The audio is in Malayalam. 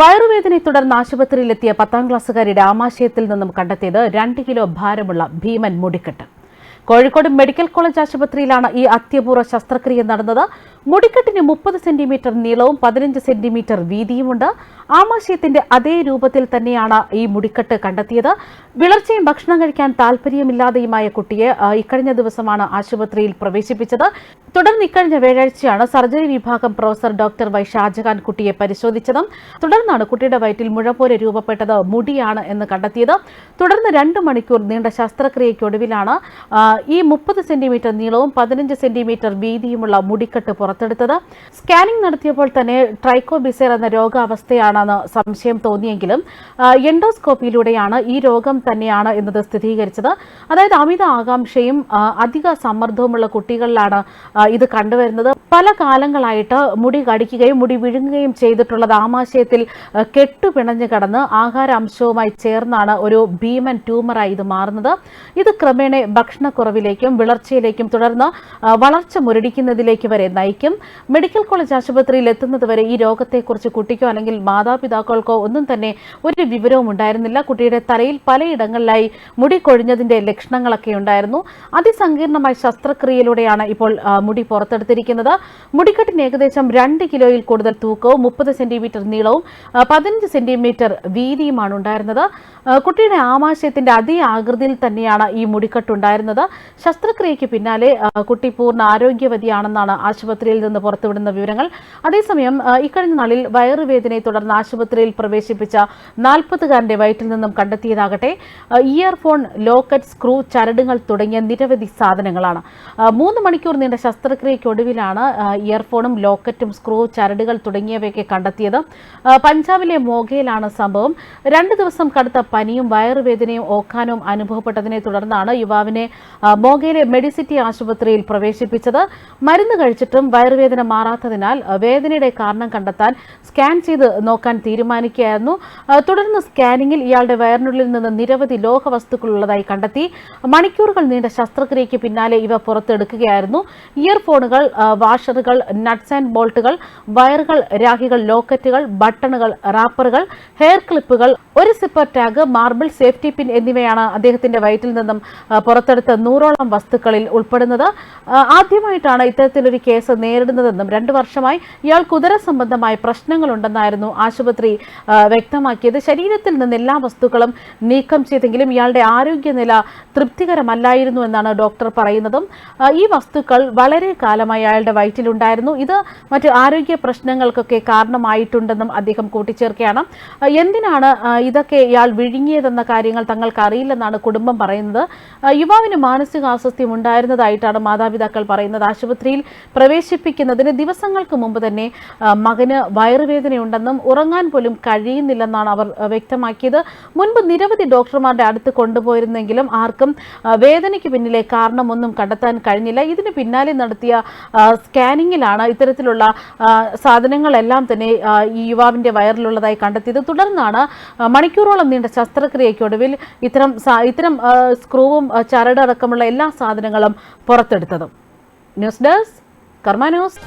വയറുവേദനയെ തുടർന്ന് ആശുപത്രിയിലെത്തിയ പത്താം ക്ലാസ്സുകാരിയുടെ ആമാശയത്തിൽ നിന്നും കണ്ടെത്തിയത് രണ്ട് കിലോ ഭാരമുള്ള ഭീമൻ മുടിക്കെട്ട്. കോഴിക്കോട് മെഡിക്കൽ കോളേജ് ആശുപത്രിയിലാണ് ഈ അത്യപൂർവ ശസ്ത്രക്രിയ നടന്നത്. മുടിക്കെട്ടിന് മുപ്പത് സെന്റിമീറ്റർ നീളവും പതിനഞ്ച് സെന്റിമീറ്റർ വീതിയുമുണ്ട്. ആമാശയത്തിന്റെ അതേ രൂപത്തിൽ തന്നെയാണ് ഈ മുടിക്കെട്ട് കണ്ടെത്തിയത്. വിളർച്ചയും ഭക്ഷണം കഴിക്കാൻ താല്പര്യമില്ലാതെയുമായ കുട്ടിയെ ഇക്കഴിഞ്ഞ ദിവസമാണ് ആശുപത്രിയിൽ പ്രവേശിപ്പിച്ചത്. തുടർന്ന് ഇക്കഴിഞ്ഞ വ്യാഴാഴ്ചയാണ് സർജറി വിഭാഗം പ്രൊഫസർ ഡോക്ടർ വൈ ഷാജഹാൻ കുട്ടിയെ പരിശോധിച്ചതും തുടർന്നാണ് കുട്ടിയുടെ വയറ്റിൽ മുഴ പോലെ രൂപപ്പെട്ടത് മുടിയാണ് എന്ന് കണ്ടെത്തിയത്. തുടർന്ന് രണ്ട് മണിക്കൂർ നീണ്ട ശസ്ത്രക്രിയയ്ക്കൊടുവിലാണ് ഈ മുപ്പത് സെന്റിമീറ്റർ നീളവും പതിനഞ്ച് സെന്റിമീറ്റർ വീതിയുമുള്ള മുടിക്കെട്ട് പുറത്തെടുത്തത്. സ്കാനിംഗ് നടത്തിയപ്പോൾ തന്നെ ട്രൈക്കോബിസെർ എന്ന രോഗാവസ്ഥയാണെന്ന് സംശയം തോന്നിയെങ്കിലും എൻഡോസ്കോപ്പിയിലൂടെയാണ് ഈ രോഗം തന്നെയാണ് എന്നത് സ്ഥിരീകരിച്ചത്. അതായത് അമിത ആകാംക്ഷയും അധിക സമ്മർദ്ദവുമുള്ള കുട്ടികളിലാണ് ഇത് കണ്ടുവരുന്നത്. പല കാലങ്ങളായിട്ട് മുടി കടിക്കുകയും മുടി വിഴുങ്ങുകയും ചെയ്തിട്ടുള്ളത് ആമാശയത്തിൽ കെട്ടുപിണഞ്ഞു കടന്ന് ആഹാരാംശവുമായി ചേർന്നാണ് ഒരു ഭീമൻ ട്യൂമറായി ഇത് മാറുന്നത്. ഇത് ക്രമേണ ഭക്ഷണക്കുറവിലേക്കും വിളർച്ചയിലേക്കും തുടർന്ന് വളർച്ച മുരടിക്കുന്നതിലേക്ക് വരെ നയിക്കും മെഡിക്കൽ കോളേജ് ആശുപത്രിയിൽ എത്തുന്നതുവരെ ഈ രോഗത്തെക്കുറിച്ച് കുട്ടിക്കോ അല്ലെങ്കിൽ മാതാപിതാക്കൾക്കോ ഒന്നും തന്നെ ഒരു വിവരവും ഉണ്ടായിരുന്നില്ല. കുട്ടിയുടെ തലയിൽ പലയിടങ്ങളിലായി മുടി കൊഴിഞ്ഞതിന്റെ ലക്ഷണങ്ങളൊക്കെ ഉണ്ടായിരുന്നു. അതിസങ്കീർണമായ ശസ്ത്രക്രിയയിലൂടെയാണ് ഇപ്പോൾ മുടി പുറത്തെടുത്തിരിക്കുന്നത്. മുടിക്കെട്ടിന് ഏകദേശം രണ്ട് കിലോയിൽ കൂടുതൽ തൂക്കവും മുപ്പത് സെന്റിമീറ്റർ നീളവും പതിനഞ്ച് സെന്റിമീറ്റർ വീതിയുമാണ് ഉണ്ടായിരുന്നത്. കുട്ടിയുടെ ആമാശയത്തിന്റെ അതേ ആകൃതിയിൽ തന്നെയാണ് ഈ മുടിക്കെട്ടുണ്ടായിരുന്നത് ശസ്ത്രക്രിയയ്ക്ക് പിന്നാലെ കുട്ടി പൂർണ ആരോഗ്യവതിയാണെന്നാണ് ആശുപത്രിയിൽ നിന്ന് പുറത്തുവിടുന്ന വിവരങ്ങൾ. അതേസമയം ഇക്കഴിഞ്ഞ നാളിൽ വയറുവേദനയെ തുടർന്ന് ആശുപത്രിയിൽ പ്രവേശിപ്പിച്ച നാൽപ്പതുകാരന്റെ വയറ്റിൽ നിന്നും കണ്ടെത്തിയതാകട്ടെ ഇയർഫോൺ ലോക്കറ്റ് സ്ക്രൂ ചരടുകൾ തുടങ്ങിയ നിരവധി സാധനങ്ങളാണ്. മൂന്ന് മണിക്കൂർ നീണ്ട ശസ്ത്രക്രിയയ്ക്കൊടുവിലാണ് ഇയർഫോണും ലോക്കറ്റും സ്ക്രൂ ചരടുകൾ തുടങ്ങിയവയൊക്കെ കണ്ടെത്തിയത്. പഞ്ചാബിലെ മോഗയിലാണ് സംഭവം. രണ്ട് ദിവസം കടുത്ത പനിയും വയറുവേദനയും ഓക്കാനും അനുഭവപ്പെട്ടതിനെ തുടർന്നാണ് യുവാവിനെ മോഗയിലെ മെഡിസിറ്റി ആശുപത്രിയിൽ പ്രവേശിപ്പിച്ചത്. മരുന്ന് കഴിച്ചിട്ടും വയറുവേദന മാറാത്തതിനാൽ വേദനയുടെ കാരണം കണ്ടെത്താൻ സ്കാൻ ചെയ്ത് നോക്കാൻ തീരുമാനിക്കുകയായിരുന്നു. തുടർന്ന് സ്കാനിങ്ങിൽ ഇയാളുടെ വയറിനുള്ളിൽ നിന്ന് നിരവധി ലോഹ ഉള്ളതായി കണ്ടെത്തി. മണിക്കൂറുകൾ നീണ്ട ശസ്ത്രക്രിയയ്ക്ക് പിന്നാലെ ഇവ പുറത്തെടുക്കുകയായിരുന്നു. ഇയർഫോണുകൾ വാഷറുകൾ നട്ട്സ് ആൻഡ് ബോൾട്ടുകൾ വയറുകൾ രാഖികൾ ലോക്കറ്റുകൾ ബട്ടണുകൾ റാപ്പറുകൾ ഹെയർ ക്ലിപ്പുകൾ ഒരു zipper tag marble safety pin എന്നിവയാണ് അദ്ദേഹത്തിന്റെ വയറ്റിൽ നിന്നും പുറത്തെടുത്ത നൂറോളം വസ്തുക്കളിൽ ഉൾപ്പെടുന്നത്. ആദ്യമായിട്ടാണ് ഇത്തരത്തിലൊരു കേസ് നേരിടുന്നതെന്നും രണ്ടു വർഷമായി ഇയാൾ കുതിര സംബന്ധമായ പ്രശ്നങ്ങളുണ്ടെന്നായിരുന്നു ആശുപത്രി വ്യക്തമാക്കിയത്. ശരീരത്തിൽ നിന്ന് എല്ലാ വസ്തുക്കളും നീക്കം ചെയ്തെങ്കിലും ഇയാളുടെ ആരോഗ്യനില തൃപ്തികരമല്ലായിരുന്നു എന്നാണ് ഡോക്ടർ പറയുന്നതും. ഈ വസ്തുക്കൾ വളരെ കാലമായി അയാളുടെ വയറ്റിലുണ്ടായിരുന്നു. ഇത് മറ്റ് ആരോഗ്യ പ്രശ്നങ്ങൾക്കൊക്കെ കാരണമായിട്ടുണ്ടെന്നും അദ്ദേഹം കൂട്ടിച്ചേർക്കുകയാണ്. എന്തിനാണ് ഇതൊക്കെ ഇയാൾ വിഴുങ്ങിയതെന്ന കാര്യങ്ങൾ തങ്ങൾക്ക് അറിയില്ലെന്നാണ് കുടുംബം പറയുന്നത്. യുവാവിന് മാനസികാസ്വസ്ഥ്യം ഉണ്ടായിരുന്നതായിട്ടാണ് മാതാപിതാക്കൾ പറയുന്നത്. ആശുപത്രിയിൽ പ്രവേശിപ്പിക്കുന്നതിന് ദിവസങ്ങൾക്ക് മുമ്പ് തന്നെ മകന് വയറുവേദനയുണ്ടെന്നും ഉറങ്ങാൻ പോലും കഴിയുന്നില്ലെന്നാണ് അവർ വ്യക്തമാക്കിയത്. മുൻപ് നിരവധി ഡോക്ടർമാരുടെ അടുത്ത് കൊണ്ടുപോയിരുന്നെങ്കിലും ആർക്കും വേദനയ്ക്ക് പിന്നിലെ കാരണമൊന്നും കണ്ടെത്താൻ കഴിഞ്ഞില്ല. ഇതിന് പിന്നാലെ നടത്തിയ സ്കാനിങ്ങിലാണ് ഇത്തരത്തിലുള്ള സാധനങ്ങളെല്ലാം തന്നെ ഈ യുവാവിന്റെ വയറിലുള്ളതായി കണ്ടെത്തിയത്. തുടർന്നാണ് മണിക്കൂറോളം നീണ്ട ശസ്ത്രക്രിയയ്ക്കൊടുവിൽ ഇത്തരം ഇത്തരം സ്ക്രൂവും ചരട് അടക്കമുള്ള എല്ലാ സാധനങ്ങളും പുറത്തെടുത്തതും. News desk Karma news